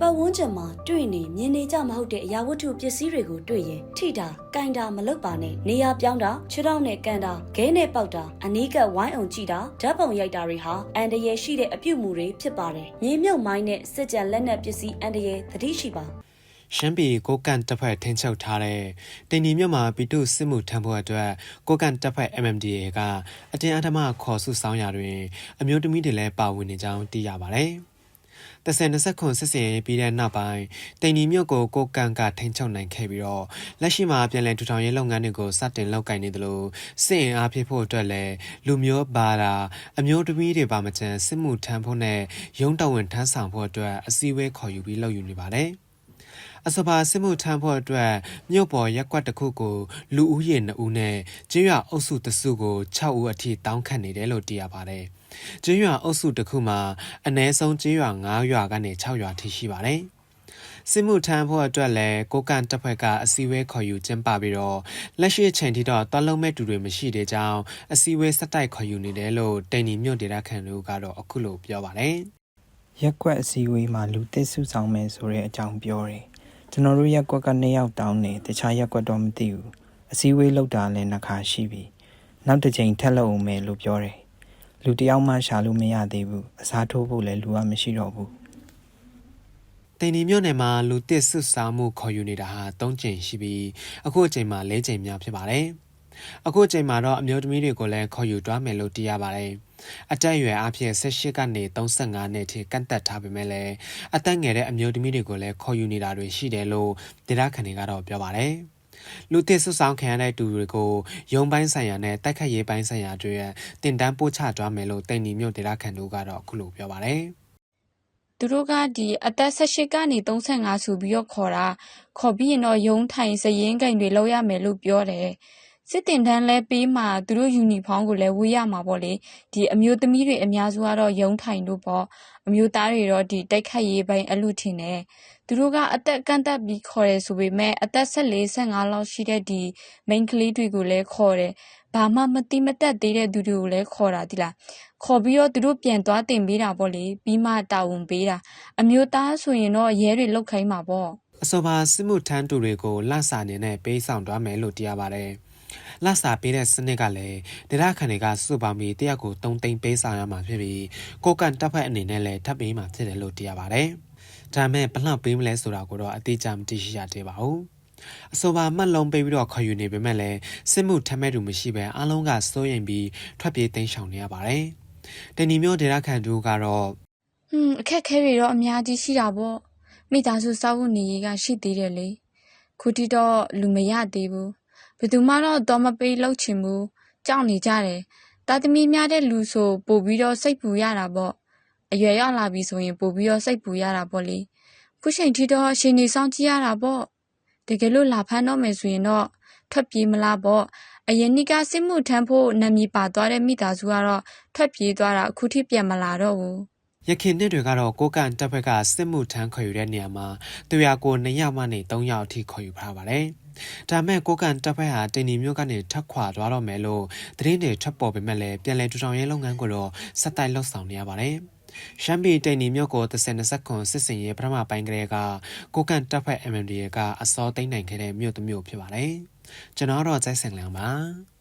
ပတ်ဝန်းကျင်မှာတွေ့နေမြင်နေကြမဟုတ်တဲ့အရာဝတ္ထုပစ္စည်းတွေကိုတွေ့ရင်ထိတာ၊ကင်တာမလုပ်ပါနဲ့နေရာပြောင်းတာခြေထောက်နဲ့ကန်တာခဲနဲ့ပေါက်တာအနီးကပ်ဝိုင်းအောင်ကြည့်တာဓာတ်ပုံရိုက်တာတွေဟာအန်တရယ်ရှိတဲ့အပြုတ်မှုတွေဖြစ်ပါတယ်။မြေမြုပ်မိုင်းနဲ့စစ်ကြံလက်နက်ပစ္စည်းအန်တရယ်သတိရှိပါရှမ်းပြည်ကိုကန်တပ်ဖွဲ့ထင်းချုပ်ထားတဲ့တင်ဒီမြို့မှာပီတုစစ်မှုထမ်းဖို့အတွက်ကိုကန်တပ်ဖွဲ့ MMDA ကအတင်းအဓမ္မခေါ်ဆုဆောင်ရာတွင် အမျိုးသမီးတွေလည်းပါဝင်နေကြောင်းသိရပါတယ်။ တဆယ်20ခွန်စစ်စင်ရေးပြီးတဲ့နောက်ပိုင်းတင်ဒီမြို့ကိုကိုကန်ကထိန်းချုပ်နိုင်ခဲ့ပြီးတော့လက်ရှိမှာပြည်내ထူထောင်ရေးလုပ်ငန်းတွေကိုစတင်လုပ်ကိုင်နေသလိုစစ်အင်အားဖြစ်ဖို့အတွက်လည်းလူမျိုးဘာသာအမျိုးသမီးတွေပါမချန်စစ်မှုထမ်းဖို့နဲ့ရုံးတော်ဝင်ထမ်းဆောင်ဖို့အတွက်အစည်းအဝေးခေါ်ယူပြီးလုပ်ယူနေပါတယ်။ အစပါစစ်မှုထမ်းဖို့အတွက်မြို့ပေါ်ရက်ကွက်တစ်ခုကိုလူဦးရေ2ဦးနဲ့ကျွရွာအုပ်စုတစ်စုကို6ဦးအထိတောင်းခံနေတယ်လို့သိရပါတယ်။ကျွရွာအုပ်စုတစ်ခုမှာအနည်းဆုံးကျွရွာ9ရွာကနေ6ရွာထိရှိပါတယ်။စစ်မှုထမ်းဖို့အတွက်လည်းကိုကန်တပ်ဖွဲ့ကအစည်းအဝေးခေါ်ယူကျင်းပပြီးတော့လက်ရှိအချိန်ထိတော့တွားလုံးမဲ့တူတွေမရှိတဲ့ကြောင်းအစည်းအဝေးစက်တိုက်ခေါ်ယူနေတယ်လို့တိန်နီမြို့ဒေတာခန်တို့ကတော့အခုလိုပြောပါတယ် ရက်ကွက်အစည်းအဝေးမှာလူသစ်စုဆောင်မယ်ဆိုတဲ့အကြောင်းပြောတယ်ကျွန်တော်တို့ရက်ကွက်ကနှစ်ယောက်တောင်းတယ်တခြားရက်ကွက်တော့မသိဘူးအစည်းအဝေးလောက်တာလည်းနှစ်ခါရှိပြီနောက်တစ်ချိန်ထက်လို့အောင်မယ်လို့ပြောတယ်လူတစ်ယောက်မှရှာလို့မရသေးဘူးအစားထိုးဖို့လည်းလူကမရှိတော့ဘူးတင်ဒီမြို့နယ်မှာလူတစ်ဆွစားမှုခေါ်ယူနေတာဟာ၃ကြိမ်ရှိပြီးအခုအချိန်မှာ၄ကြိမ်မြောက်ဖြစ်ပါတယ်။ အခုအချိန်မှာတော့အမျိုးသမီးတွေကိုလည်းခေါ်ယူသွားမယ်လို့သိရပါတယ်။အတက်အရွယ်အဖြစ်18ကနေ35နှစ်ထိကန့်သက်ထားပေမဲ့လည်းအသက်ငယ်တဲ့အမျိုးသမီးတွေကိုလည်းခေါ်ယူနေတာတွေရှိတယ်လို့ဒေသခံတွေကတော့ပြောပါတယ်။လူသစ်ဆွဆောင်ခံရတဲ့သူတွေကိုရုံပိုင်းဆိုင်ရာနဲ့တိုက်ခတ်ရေးပိုင်းဆိုင်ရာတွေတင်တန်းပို့ချသွားမယ်လို့တင်နီမြို့ဒေသခံတို့ကတော့အခုလိုပြောပါတယ်။သူတို့ကဒီအသက်18ကနေ35ဆိုပြီးတော့ခေါ်တာခေါ်ပြီးရင်တော့ရုံးထိုင်စရင်ကိန်တွေလောက်ရမယ်လို့ပြောတယ် စစ်တင်တန်းလဲပေးမှသူတို့ယူနီဖောင်းကိုလည်းဝေးရမှာပေါ့လေဒီအမျိုးသမီးတွေအများစုကတော့ရုံးထိုင်လို့ပေါ့အမျိုးသားတွေတော့ဒီတိုက်ခတ်ရေးပိုင်းအလူထင်တယ်သူတို့ကအသက်ကန့်တက်ပြီးခေါ်တယ်ဆိုပေမဲ့အသက်14 15လောက်ရှိတဲ့ဒီ main ကလေးတွေကိုလည်းခေါ်တယ်ဘာမှမတိမတက်သေးတဲ့သူတွေကိုလည်းခေါ်တာဒီလားခေါ်ပြီးတော့သူတို့ပြန်သွားတင်ပေးတာပေါ့လေပြီးမှတာဝန်ပေးတာအမျိုးသားဆိုရင်တော့ရဲတွေလောက်ခိုင်းမှာပေါ့အဆိုပါစစ်မှုထမ်းသူတွေကိုလဆာနေနဲ့ပေးဆောင်သွားမယ်လို့သိရပါတယ်။ လဆာပေးတဲ့စနစ်ကလည်းဒေသခံတွေကစုပေါင်းပြီးတရက်ကို3သိန်းပေးဆောင်ရမှာဖြစ်ပြီးကိုကန်တပ်ဖက်အနေနဲ့လည်းထပ်ပေးမှာဖြစ်တယ်လို့သိရပါတယ်။ဒါမဲ့ဘလောက်ပေးမလဲဆိုတာကိုတော့အတိအကျမသိရှိရသေးပါဘူး။အဆိုပါမှတ်လုံးပေးပြီးတော့ခေါ်ယူနေပေမဲ့လည်းစစ်မှုထမ်းမဲ့သူမရှိဘဲအားလုံးကစိုးရိမ်ပြီးထွက်ပြေးတိမ်းရှောင်နေရပါတယ်။တနီမျိုးဒေသခံတို့ကတော့ဟွန်းအခက်ခဲတွေတော့အများကြီးရှိတာပေါ့မိသားစုစောက်ဖို့နေရေးကရှိသေးတယ်လေခုတိတော့လူမရသေးဘူး ဘယ်သူမှတော့တော့မပေးလို့ချင်ဘူး ကြောက်နေကြတယ်တာသမီများတဲ့လူဆို ပို့ပြီးတော့ စိတ်ပူရတာပေါ့ အရွယ်ရောက်လာပြီဆိုရင် ပို့ပြီးတော့ စိတ်ပူရတာပေါ့လေ ခုချိန်ထိတော့ရှင်နေဆောင်ကြည့်ရတာပေါ့ တကယ်လို့ လာဖမ်းတော့မယ်ဆိုရင်တော့ ထွက်ပြေးမလားပေါ့ အရင်နှစ်က စစ်မှုထမ်းဖို့ နာမည်ပါသွားတဲ့ မိသားစုကတော့ ထွက်ပြေးသွားတာအခုထိပြန်မလာတော့ဘူး ရခင်နှစ်တွေကတော့ကိုကန်တပ်ဖက်ကစစ်မှုထမ်းခေါ်ယူတဲ့နေရာမှာသူရကို2ယောက်မှနေ3ယောက်အထိခေါ်ယူထားပါတယ်။ဒါမဲ့ကိုကန်တပ်ဖက်ဟာတင်နီမျိုးကနေထပ်ခွာသွားတော့မယ်လို့သတင်းတွေထွက်ပေါ်ပေမဲ့လည်းပြန်လည်ထူထောင်ရေးလုပ်ငန်းကိုတော့စက်တိုက်လှုပ်ဆောင်နေရပါတယ်။ရှမ်းပြည်တိန်နီမြို့ကို30ခွန်စစ်စင်ရေးပထမပိုင်းကလေးကကိုကန်တပ်ဖက် MMD ကအစောသိမ်းနိုင်ခဲ့တဲ့မြို့တစ်မြို့ဖြစ်ပါတယ်။ကျွန်တော်တော့ဇိုက်ဆန်လန်ပါ။